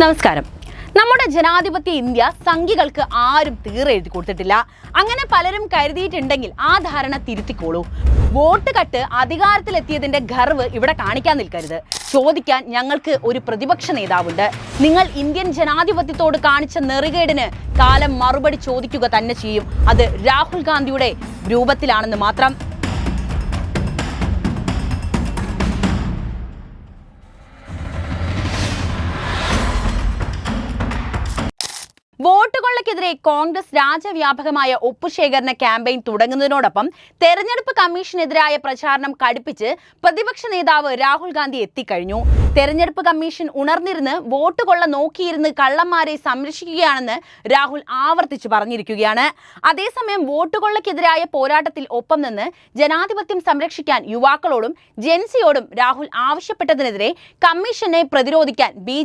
നമസ്കാരം. നമ്മുടെ ജനാധിപത്യ ഇന്ത്യ സംഘികൾക്ക് ആരും തീരെ എഴുതി കൊടുത്തിട്ടില്ല. അങ്ങനെ പലരും കരുതിയിട്ടുണ്ടെങ്കിൽ ആ ധാരണ തിരുത്തിക്കോളൂ. വോട്ട് കട്ട് അധികാരത്തിലെത്തിയതിന്റെ ഗർവ് ഇവിടെ കാണിക്കാൻ നിൽക്കരുത്. ചോദിക്കാൻ ഞങ്ങൾക്ക് ഒരു പ്രതിപക്ഷ നേതാവുണ്ട്. നിങ്ങൾ ഇന്ത്യൻ ജനാധിപത്യത്തോട് കാണിച്ച നെറികേടിന് കാലം മറുപടി ചോദിക്കുക തന്നെ ചെയ്യും. അത് രാഹുൽ ഗാന്ധിയുടെ രൂപത്തിലാണെന്ന് മാത്രം വോട്ടുകൊള്ളയ്ക്കെതിരെ കോൺഗ്രസ് രാജ്യവ്യാപകമായ ഒപ്പുശേഖരണ ക്യാമ്പയിൻ തുടങ്ങുന്നതിനോടൊപ്പം തെരഞ്ഞെടുപ്പ് കമ്മീഷനെതിരായ പ്രചാരണം കടുപ്പിച്ച് പ്രതിപക്ഷ നേതാവ് രാഹുൽ ഗാന്ധി എത്തിക്കഴിഞ്ഞു. തെരഞ്ഞെടുപ്പ് കമ്മീഷൻ ഉണർന്നിരുന്ന് വോട്ട് കൊള്ള നോക്കിയിരുന്ന് കള്ളന്മാരെ സംരക്ഷിക്കുകയാണെന്ന് രാഹുൽ ആവർത്തിച്ചു പറഞ്ഞിരിക്കുകയാണ്. അതേസമയം വോട്ട് കൊള്ളക്കെതിരായ പോരാട്ടത്തിൽ ഒപ്പം നിന്ന് ജനാധിപത്യം സംരക്ഷിക്കാൻ യുവാക്കളോടും ജെൻസിയോടും രാഹുൽ ആവശ്യപ്പെട്ടതിനെതിരെ കമ്മീഷനെ പ്രതിരോധിക്കാൻ ബി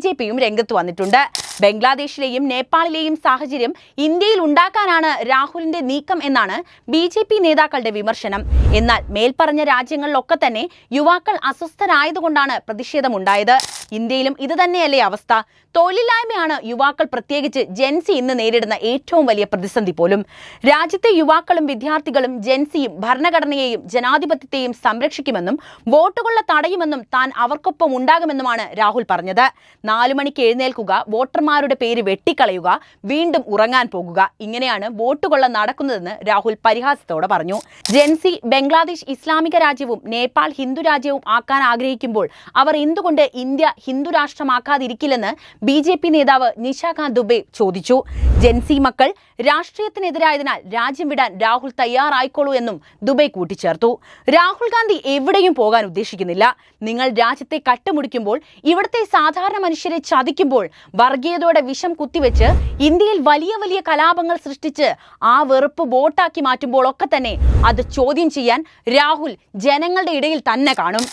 രംഗത്ത് വന്നിട്ടുണ്ട്. ബംഗ്ലാദേശിലെയും നേപ്പാളിലെയും സാഹചര്യം ഇന്ത്യയിൽ ഉണ്ടാക്കാനാണ് രാഹുലിന്റെ നീക്കം എന്നാണ് ബി ജെ പി നേതാക്കളുടെ വിമർശനം. എന്നാൽ മേൽപ്പറഞ്ഞ രാജ്യങ്ങളിലൊക്കെ തന്നെ യുവാക്കൾ അസ്വസ്ഥരായതുകൊണ്ടാണ് പ്രതിഷേധമുണ്ടായത്. ഇന്ത്യയിലും ഇത് തന്നെയല്ലേ അവസ്ഥ. തൊഴിലില്ലായ്മയാണ് യുവാക്കൾ പ്രത്യേകിച്ച് ജെൻസി ഇന്ന് നേരിടുന്ന ഏറ്റവും വലിയ പ്രതിസന്ധി പോലും. രാജ്യത്തെ യുവാക്കളും വിദ്യാർത്ഥികളും ജെൻസിയും ഭരണഘടനയെയും ജനാധിപത്യത്തെയും സംരക്ഷിക്കുമെന്നും വോട്ടുകൊള്ള തടയുമെന്നും താൻ അവർക്കൊപ്പം ഉണ്ടാകുമെന്നുമാണ് രാഹുൽ പറഞ്ഞത്. നാലു മണിക്ക് എഴുന്നേൽക്കുക വോട്ടർമാരുടെ പേര് വെട്ടിക്കളയുക വീണ്ടും ഉറങ്ങാൻ പോകുക. ഇങ്ങനെയാണ് വോട്ടുകൊള്ള നടക്കുന്നതെന്ന് രാഹുൽ പരിഹാസത്തോടെ പറഞ്ഞു. ജെൻസി ബംഗ്ലാദേശ് ഇസ്ലാമിക രാജ്യവും നേപ്പാൾ ഹിന്ദു രാജ്യവും ആക്കാൻ ആഗ്രഹിക്കുമ്പോൾ അവർ എന്തുകൊണ്ട് ഇന്ത്യ ഹിന്ദു രാഷ്ട്രമാക്കാതിരിക്കില്ലെന്ന് ബി ജെ പി നേതാവ് നിശാകാന്ത് ദുബെ ചോദിച്ചു. ജെൻസി മക്കൾ രാഷ്ട്രീയത്തിനെതിരായതിനാൽ രാജ്യം വിടാൻ രാഹുൽ തയ്യാറായിക്കോളൂ എന്നും ദുബൈ കൂട്ടിച്ചേർത്തു. രാഹുൽ ഗാന്ധി എവിടെയും പോകാൻ ഉദ്ദേശിക്കുന്നില്ല. നിങ്ങൾ രാജ്യത്തെ കട്ടുമുടിക്കുമ്പോൾ ഇവിടുത്തെ സാധാരണ മനുഷ്യരെ ചതിക്കുമ്പോൾ വർഗീയതയുടെ വിഷം കുത്തിവെച്ച് ഇന്ത്യയിൽ വലിയ വലിയ കലാപങ്ങൾ സൃഷ്ടിച്ച് ആ വെറുപ്പ് വോട്ടാക്കി മാറ്റുമ്പോൾ ഒക്കെ തന്നെ അത് ചോദ്യം ചെയ്യാൻ രാഹുൽ ജനങ്ങളുടെ ഇടയിൽ തന്നെ കാണും.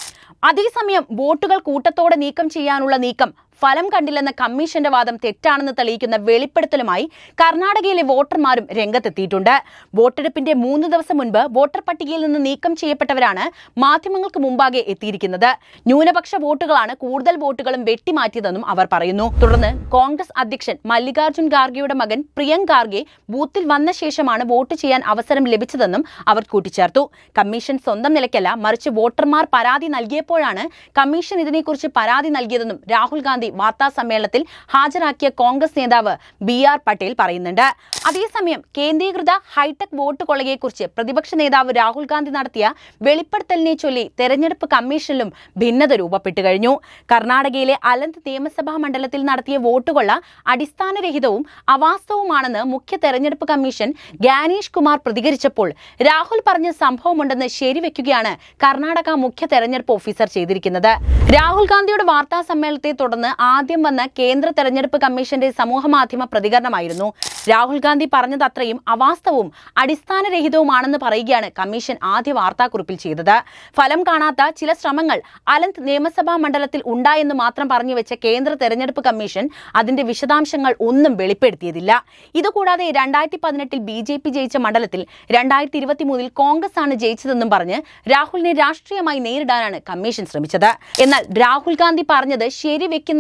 അതേസമയം വോട്ടുകൾ കൂട്ടത്തോടെ നീക്കം ചെയ്യാനുള്ള നീക്കം ഫലം കണ്ടില്ലെന്ന കമ്മീഷന്റെ വാദം തെറ്റാണെന്ന് തെളിയിക്കുന്ന വെളിപ്പെടുത്തലുമായി കർണാടകയിലെ വോട്ടർമാരും രംഗത്തെത്തിയിട്ടുണ്ട്. വോട്ടെടുപ്പിന്റെ മൂന്ന് ദിവസം മുൻപ് വോട്ടർ പട്ടികയിൽ നിന്ന് നീക്കം ചെയ്യപ്പെട്ടവരാണ് മാധ്യമങ്ങൾക്ക് മുമ്പാകെ എത്തിയിരിക്കുന്നത്. ന്യൂനപക്ഷ വോട്ടുകളാണ് കൂടുതൽ വോട്ടുകളും വെട്ടിമാറ്റിയതെന്നും അവർ പറയുന്നു. തുടർന്ന് കോൺഗ്രസ് അധ്യക്ഷൻ മല്ലികാർജുൻ ഖാർഗെയുടെ മകൻ പ്രിയങ്ക് ഖാർഗെ ബൂത്തിൽ വന്ന ശേഷമാണ് വോട്ട് ചെയ്യാൻ അവസരം ലഭിച്ചതെന്നും അവർ കൂട്ടിച്ചേർത്തു. കമ്മീഷൻ സ്വന്തം നിലയ്ക്കല്ല മറിച്ച് വോട്ടർമാർ പരാതി നൽകിയപ്പോഴാണ് കമ്മീഷൻ ഇതിനെക്കുറിച്ച് പരാതി നൽകിയതെന്നും രാഹുൽ ഗാന്ധി വാർത്താ സമ്മേളനത്തിൽ ഹാജരാക്കിയ കോൺഗ്രസ് നേതാവ് ബി ആർ പട്ടേൽ പറയുന്നുണ്ട്. അതേസമയം കേന്ദ്രീകൃത ഹൈടെക് വോട്ട് കൊള്ളയെക്കുറിച്ച് പ്രതിപക്ഷ നേതാവ് രാഹുൽ ഗാന്ധി നടത്തിയ വെളിപ്പെടുത്തലിനെ ചൊല്ലി തെരഞ്ഞെടുപ്പ് കമ്മീഷനിലും ഭിന്നത രൂപപ്പെട്ടു കഴിഞ്ഞു. കർണാടകയിലെ അലന്ത് നിയമസഭാ മണ്ഡലത്തിൽ നടത്തിയ വോട്ടുകൊള്ള അടിസ്ഥാനരഹിതവും അവാസ്തവുമാണെന്ന് മുഖ്യ തെരഞ്ഞെടുപ്പ് കമ്മീഷൻ ഗാനേഷ് കുമാർ പ്രതികരിച്ചപ്പോൾ രാഹുൽ പറഞ്ഞ സംഭവമുണ്ടെന്ന് ശരിവെക്കുകയാണ് കർണാടക മുഖ്യ തെരഞ്ഞെടുപ്പ് ഓഫീസർ ചെയ്തിരിക്കുന്നത്. രാഹുൽ ഗാന്ധിയുടെ വാർത്താ സമ്മേളനത്തെ തുടർന്ന് ആദ്യം വന്ന കേന്ദ്ര തെരഞ്ഞെടുപ്പ് കമ്മീഷന്റെ സമൂഹമാധ്യമ പ്രതികരണമായിരുന്നു. രാഹുൽ ഗാന്ധി പറഞ്ഞത് അത്രയും അവാസ്തവവും അടിസ്ഥാനരഹിതവുമാണെന്ന് പറയുകയാണ് കമ്മീഷൻ ആദ്യ വാർത്താക്കുറിപ്പിൽ ചെയ്തത്. ഫലം കാണാത്ത ചില ശ്രമങ്ങൾ അലന്ത് നിയമസഭാ മണ്ഡലത്തിൽ ഉണ്ടായെന്ന് മാത്രം പറഞ്ഞു വെച്ച കേന്ദ്ര തെരഞ്ഞെടുപ്പ് കമ്മീഷൻ അതിന്റെ വിശദാംശങ്ങൾ ഒന്നും വെളിപ്പെടുത്തിയതില്ല. ഇതുകൂടാതെ രണ്ടായിരത്തി പതിനെട്ടിൽ ബി ജെ പി ജയിച്ച മണ്ഡലത്തിൽ രണ്ടായിരത്തി ഇരുപത്തി മൂന്നിൽ കോൺഗ്രസ് ആണ് ജയിച്ചതെന്നും പറഞ്ഞ് രാഹുലിനെ രാഷ്ട്രീയമായി നേരിടാനാണ് കമ്മീഷൻ ശ്രമിച്ചത്. എന്നാൽ രാഹുൽ ഗാന്ധി പറഞ്ഞത്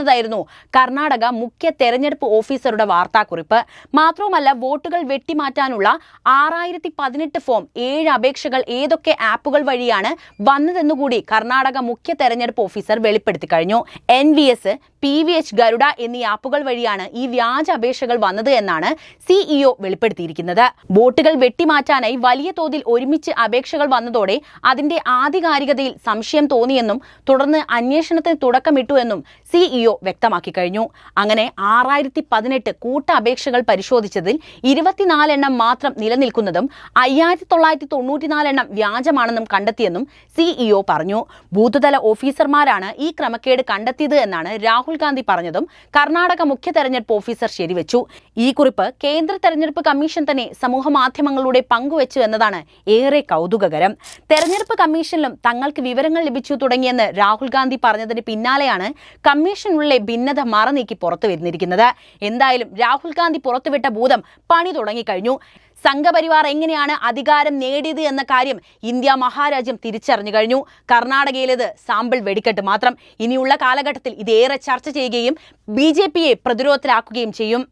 ശരിവെക്കുന്നതായിരുന്നു കർണാടക മുഖ്യ തെരഞ്ഞെടുപ്പ് ഓഫീസറുടെ വാർത്താക്കുറിപ്പ്. മാത്രവുമല്ല വോട്ടുകൾ വെട്ടിമാറ്റാനുള്ള ആറായിരത്തി പതിനെട്ട് ഫോം ഏഴ് അപേക്ഷകൾ ഏതൊക്കെ ആപ്പുകൾ വഴിയാണ് വന്നതെന്നുകൂടി കർണാടക മുഖ്യ തെരഞ്ഞെടുപ്പ് ഓഫീസർ വെളിപ്പെടുത്തി കഴിഞ്ഞു. N V S P V H Garuda എന്നീ ആപ്പുകൾ വഴിയാണ് ഈ വ്യാജ അപേക്ഷകൾ വന്നത് എന്നാണ് സിഇഒ വെളിപ്പെടുത്തിയിരിക്കുന്നത്. വോട്ടുകൾ വെട്ടിമാറ്റാനായി വലിയ തോതിൽ ഒരുമിച്ച് അപേക്ഷകൾ വന്നതോടെ അതിന്റെ ആധികാരികതയിൽ സംശയം തോന്നിയെന്നും തുടർന്ന് അന്വേഷണത്തിന് തുടക്കമിട്ടു എന്നും സിഇഒ വ്യക്തമാക്കി കഴിഞ്ഞു അങ്ങനെ ആറായിരത്തി പതിനെട്ട് കൂട്ട അപേക്ഷകൾ പരിശോധിച്ചതിൽ ഇരുപത്തിനാലെണ്ണം മാത്രം നിലനിൽക്കുന്നതും അയ്യായിരത്തി തൊള്ളായിരത്തി തൊണ്ണൂറ്റിനാലെണ്ണം വ്യാജമാണെന്നും കണ്ടെത്തിയെന്നും സിഇഒ പറഞ്ഞു. ബൂത്തുതല ഓഫീസർമാരാണ് ഈ ക്രമക്കേട് കണ്ടെത്തിയത് എന്നാണ് രാഹുൽ ഗാന്ധി പറഞ്ഞതും കർണാടക മുഖ്യ തെരഞ്ഞെടുപ്പ് ഓഫീസർ ശരിവെച്ചു. ഈ കുറിപ്പ് കേന്ദ്ര തെരഞ്ഞെടുപ്പ് കമ്മീഷൻ തന്നെ സമൂഹ മാധ്യമങ്ങളിലൂടെ പങ്കുവച്ചു എന്നതാണ് ഏറെ കൗതുകകരം. തെരഞ്ഞെടുപ്പ് കമ്മീഷനിലും തങ്ങൾക്ക് വിവരങ്ങൾ ലഭിച്ചു തുടങ്ങിയെന്ന് രാഹുൽ ഗാന്ധി പറഞ്ഞതിന് പിന്നാലെയാണ് കമ്മീഷനുള്ള തമ്മിലുള്ള ഭിന്നത മറനീക്കി പുറത്തു വരുന്നിരിക്കുന്നത്. എന്തായാലും രാഹുൽ ഗാന്ധി പുറത്തുവിട്ട ഭൂതം പണി തുടങ്ങിക്കഴിഞ്ഞു. സംഘപരിവാർ എങ്ങനെയാണ് അധികാരം നേടിയത് എന്ന കാര്യം ഇന്ത്യ മഹാരാജ്യം തിരിച്ചറിഞ്ഞു കഴിഞ്ഞു. കർണാടകയിലേത് സാമ്പിൾ വെടിക്കെട്ട് മാത്രം. ഇനിയുള്ള കാലഘട്ടത്തിൽ ഇതേറെ ചർച്ച ചെയ്യുകയും ബി ജെ പിയെ പ്രതിരോധത്തിലാക്കുകയും ചെയ്യും.